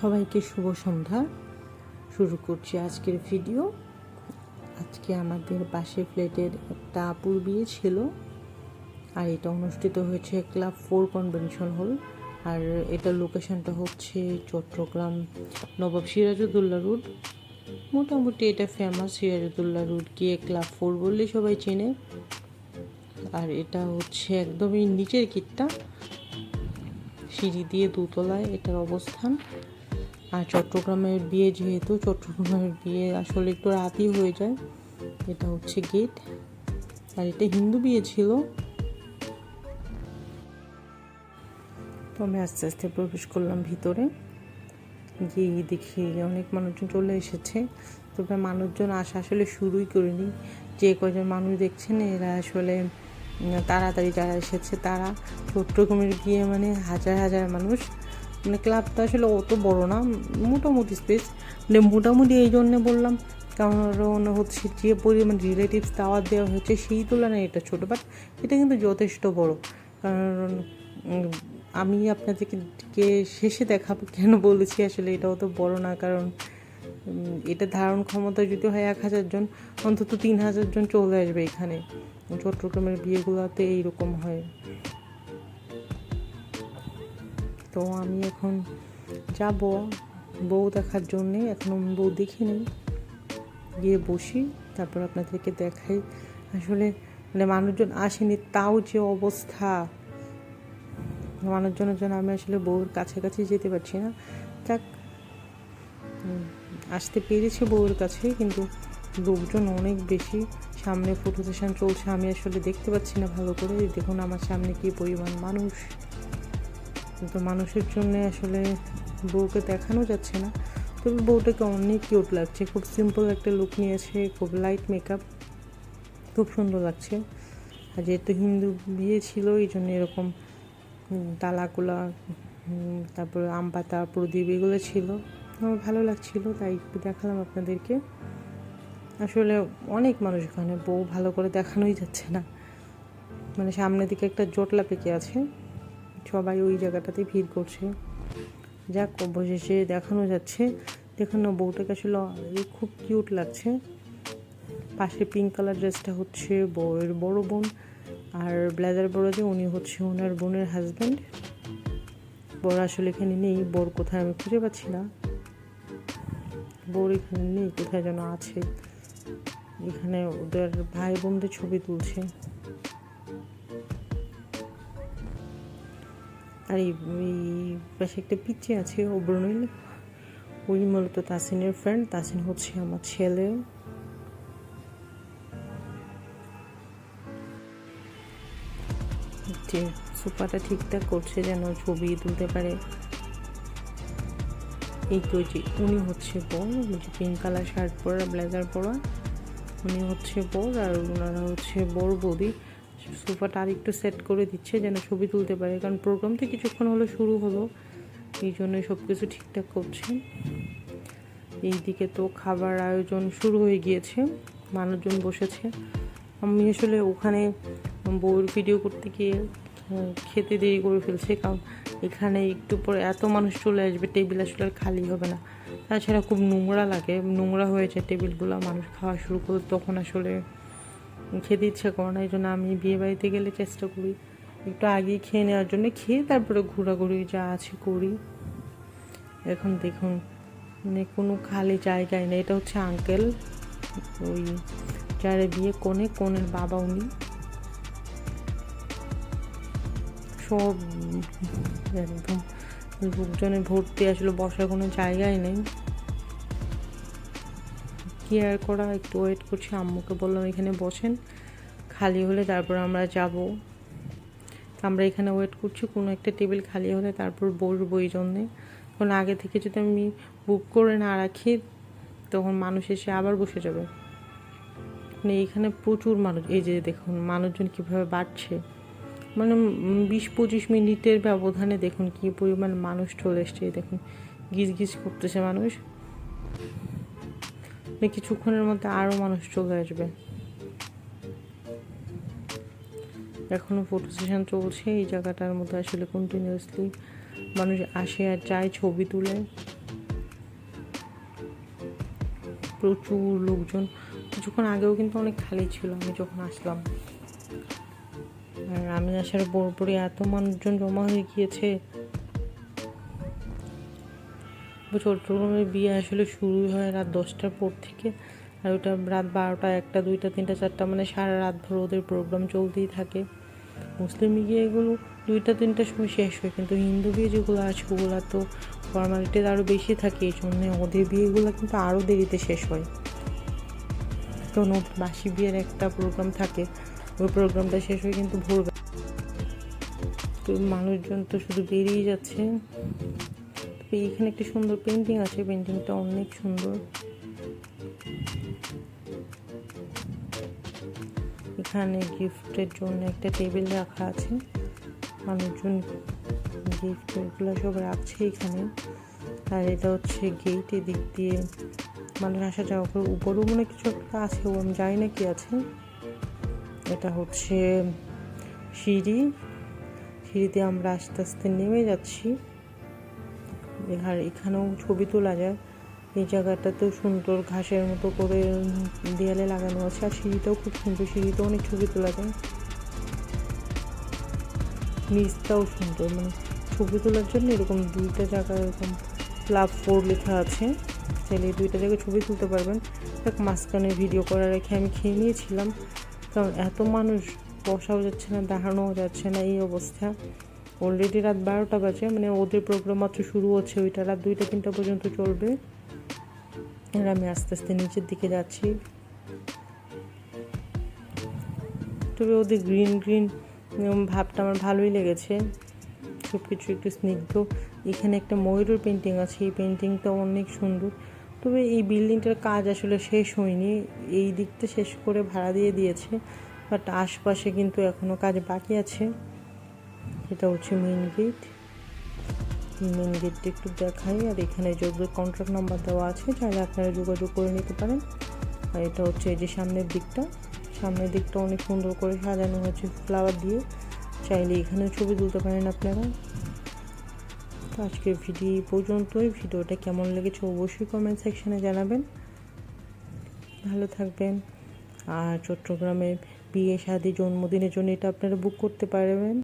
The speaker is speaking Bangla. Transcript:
সবাইকে শুভ সন্ধ্যা। শুরু করছি আজকের ভিডিও। আজকে আমাদের পাশে ফ্ল্যাটের একটা আপুর বিয়ে ছিল, আর এটা অনুষ্ঠিত হয়েছে ক্লাব ফোর কনভেনশন হল। আর এটার লোকেশনটা হচ্ছে চট্টগ্রাম নবাব সিরাজউদ্দৌলা রোড। মোটামুটি এটা ফেমাস সিরাজউদ্দৌলা রোড গিয়ে ক্লাব ফোর বললে সবাই চেনে। আর এটা হচ্ছে একদমই নিচের কিটটা সিঁড়ি দিয়ে দুতলায় এটার অবস্থান। আর চট্টগ্রামের বিয়ে যেহেতু, চট্টগ্রামের বিয়ে আসলে একটু রাতই হয়ে যায়। এটা হচ্ছে গেট আর এটা হিন্দু বিয়ে ছিল। তো আমি আস্তে আস্তে প্রবেশ করলাম ভিতরে। গিয়ে দেখি অনেক মানুষজন চলে এসেছে। তবে মানুষজন আসা আসলে শুরুই করিনি। যে কজন মানুষ দেখছেন, এরা আসলে তাড়াতাড়ি যারা এসেছে তারা। চট্টগ্রামের বিয়ে মানে হাজার হাজার মানুষ। মানে ক্লাবটা আসলে অত বড় না, মোটামুটি স্পেস মানে মোটামুটি এই জন্যে বললাম, কারণ হচ্ছে যে পরিমাণ রিলেটিভস দাওয়াত দেওয়া হয়েছে সেই তুলনায় এটা ছোটো বাট এটা কিন্তু যথেষ্ট বড়। কারণ আমি আপনাদেরকে শেষে দেখাবো কেন বলেছি আসলে এটা অত বড় না, কারণ এটা ধারণ ক্ষমতা যদি হয় এক হাজার জন, অন্তত তিন হাজার জন চলে আসবে এখানে। চট্টগ্রামের বিয়েগুলোতে এইরকম হয়। তো আমি এখন যাব বউ দেখার জন্যে। এখন বউ দেখিনি গিয়ে বসি, তারপর আপনাদেরকে দেখাই। আসলে মানে মানুষজন আসেনি, তাও যে অবস্থা। মানুষজনের জন্য আমি আসলে বউর কাছাকাছি যেতে পারছি না। যাক আসতে পেরেছি বউয়ের কাছে, কিন্তু লোকজন অনেক বেশি। সামনে ফটো সেশন চলছে, আমি আসলে দেখতে পাচ্ছি না ভালো করে। দেখুন আমার সামনে কি পরিমাণ মানুষ। কিন্তু মানুষের জন্য আসলে বউকে দেখানো যাচ্ছে না। তবে বউটাকে অনেক কিউট লাগছে। খুব সিম্পল একটা লুক নিয়েছে, খুব লাইট মেকআপ খুব সুন্দর লাগছে। আর যেহেতু হিন্দু বিয়ে ছিল এই জন্য এরকম তালাকুলা তারপরে আম পাতা, প্রদীপ এগুলো ছিল। আমার ভালো লাগছিল, তাই একটু দেখালাম আপনাদেরকে। আসলে অনেক মানুষ এখানে বউ ভালো করে দেখানোই যাচ্ছে না। মানে সামনের দিকে একটা জটলা পেকে আছে। সবাই ওই জায়গাটাতে ভিড় করছে। যাক, অবশেষে দেখানো যাচ্ছে। দেখুন না, বউটাকে আসলে খুব কিউট লাগছে। পাশে পিঙ্ক কালার ড্রেসটা হচ্ছে বউয়ের বড় বোন আর ব্লেজার বড় যে, উনি হচ্ছে ওনার বোনের হাজব্যান্ড বড় আসলে এখানে নেই, বর কোথায় আমি খুঁজে পাচ্ছি না। বর এখানে নেই, কোথায় যেন আছে। এখানে ওদের ভাই বোনদের ছবি তুলছে। আর এই পাশে একটা পিচে আছে, ও ওব্রনিল ওই মূলত তাসিনের ফ্রেন্ড তাসিন হচ্ছে আমার ছেলে। যে সোফাটা ঠিকঠাক করছে যেন ছবি তুলতে পারে। এই তো যে উনি হচ্ছে বর যে পিঙ্ক কালার শার্ট পরা ব্লেজার পরা। উনি হচ্ছে বর আর ওনারা হচ্ছে বড় বৌদি। সোফাটা আর একটু সেট করে দিচ্ছে যেন ছবি তুলতে পারে। কারণ প্রোগ্রাম তো কিছুক্ষণ হলো শুরু হলো, এই জন্য সব কিছু ঠিকঠাক করছে। এইদিকে তো খাবার আয়োজন শুরু হয়ে গিয়েছে, মানুষজন বসেছে। আমি আসলে ওখানে বউয়ের ভিডিও করতে গিয়ে খেতে দেরি করে ফেলছে, কারণ এখানে একটু পরে এত মানুষ চলে আসবে টেবিল আসলে আর খালি হবে না। তাছাড়া খুব নোংরা লাগে, নোংরা হয়েছে টেবিলগুলো মানুষ খাওয়া শুরু করে, তখন আসলে খেতে ইচ্ছা করে না, এই জন্য আমি বিয়ে বাড়িতে গেলে চেষ্টা করি একটু আগেই খেয়ে নেওয়ার জন্য। খেয়ে তারপরে ঘোরাঘুরি যা আছে করি। এখন দেখুন মানে কোনো খালি জায়গায় নেই। এটা হচ্ছে আঙ্কেল ওই যারা বিয়ে কোনে কোনের বাবা উনি। সব একদম লোকজনে ভর্তি আসলে বসার কোনো জায়গায় নেই। কেয়ার করা, একটু ওয়েট করছি, আম্মুকে বললাম এখানে বসেন, খালি হলে তারপর আমরা যাব। আমরা এখানে ওয়েট করছি, কোনো একটা টেবিল খালি হলে তারপর বসবো এই জন্যে। কারণ আগে থেকে যদি আমি বুক করে না রাখি, তখন মানুষ এসে আবার বসে যাবে। মানে এখানে প্রচুর মানুষ, এই যে দেখুন মানুষজন কীভাবে বাড়ছে। মানে বিশ পঁচিশ মিনিটের ব্যবধানে দেখুন কী পরিমাণ মানুষ চলে এসছে দেখুন গিজ গিজ করতেছে মানুষ। মানে কিছুক্ষণের মধ্যে আরও মানুষ চলে আসবে? এখনও ফটো সেশন চলছে, এই জায়গাটার মধ্যে আসলে কন্টিনিউসলি মানুষ আসে আর যায় ছবি তুলে। প্রচুর লোকজন। কিছুক্ষণ আগেও কিন্তু অনেক খালি ছিল, আমি যখন আসলাম। আর আমি আসার পরপরই এত মানুষজন জমা হয়ে গিয়েছে। চট্টগ্রামের বিয়ে আসলে শুরু হয় রাত দশটার পর থেকে। আর ওটা রাত বারোটা, একটা, দুইটা, তিনটা, চারটা মানে সারা রাত ভর ওদের প্রোগ্রাম চলতেই থাকে। মুসলিম বিয়েগুলো দুইটা, তিনটার সময় শেষ হয়, কিন্তু হিন্দু বিয়ে যেগুলো আছে, ওগুলো তো ফর্মালিটি আরও বেশি থাকে, এই জন্য ওদের বিয়েগুলো কিন্তু আরও দেরিতে শেষ হয়। তো বাসি বিয়ের একটা প্রোগ্রাম থাকে, ওই প্রোগ্রামটা শেষ হয়ে কিন্তু ভোর মানুষজন তো শুধু বেরিয়ে যাচ্ছে। এখানে একটি সুন্দর পেন্টিং আছে পেন্টিংটা অনেক সুন্দর। এখানে গিফটের জন্য একটা টেবিল রাখা আছে। মানুষজন গিফট এগুলো সব রাখছে এখানে। আর এটা হচ্ছে গেট এদিক দিয়ে মানুষ আসা যাওয়া করে। উপরেও মনে কিছু একটা আছে, ও আমি জানি না কি আছে। এটা হচ্ছে সিঁড়ি। সিঁড়িতে আমরা আস্তে আস্তে নেমে যাচ্ছি। আর এখানেও ছবি তোলা যায়। এই জায়গাটাতেও সুন্দর ঘাসের মতো করে দেয়ালে লাগানো আছে। আর সিঁড়িটাও খুব সুন্দর সিঁড়িতেও অনেক ছবি তোলা যায়। নিচটাও সুন্দর মানে ছবি তোলার জন্য এরকম দুইটা জায়গায় এরকম ক্লাব ফোর লেখা আছে। চাইলে দুইটা জায়গায় ছবি তুলতে পারবেন। দেখ, মাঝখানে ভিডিও করা রেখে আমি খেয়ে নিয়েছিলাম। কারণ এত মানুষ, বসাও যাচ্ছে না, দাঁড়ানোও যাচ্ছে না, এই অবস্থা। অলরেডি রাত বারোটা বাজে মানে ওদের প্রোগ্রাম মাত্র শুরু হচ্ছে ওইটা। রাত দুইটা, তিনটা পর্যন্ত চলবে। আর আমি আস্তে আস্তে নিচের দিকে যাচ্ছি। তবে ওদের গ্রিন গ্রিন ভাবটা আমার ভালোই লেগেছে। সব কিছু একটু স্নিগ্ধ। এখানে একটা ময়ূরের পেন্টিং আছে, এই পেন্টিংটা অনেক সুন্দর। তবে এই বিল্ডিংটার কাজ আসলে শেষ হয়নি। এই দিকটা শেষ করে ভাড়া দিয়ে দিয়েছে। বাট আশপাশে কিন্তু এখনও কাজ বাকি আছে। এটা হচ্ছে মেন গেট মেন গেটটা একটু দেখাই, আর এখানে যোগ্য কন্ট্রাক্ট নাম্বার দেওয়া আছে, চাইলে আপনারা যোগাযোগ করে নিতে পারেন। আর এটা হচ্ছে এই যে সামনের দিকটা। সামনের দিকটা অনেক সুন্দর করে সাজানো হয়েছে ফ্লাওয়ার দিয়ে। চাইলে এখানেও ছবি তুলতে পারেন আপনারা। তো আজকের ভিডিও এই পর্যন্তই। ভিডিওটা কেমন লেগেছে অবশ্যই কমেন্ট সেকশানে জানাবেন। ভালো থাকবেন। আর চট্টগ্রামে বিয়ে, শাদি, জন্মদিনের জন্য এটা আপনারা বুক করতে পারবেন।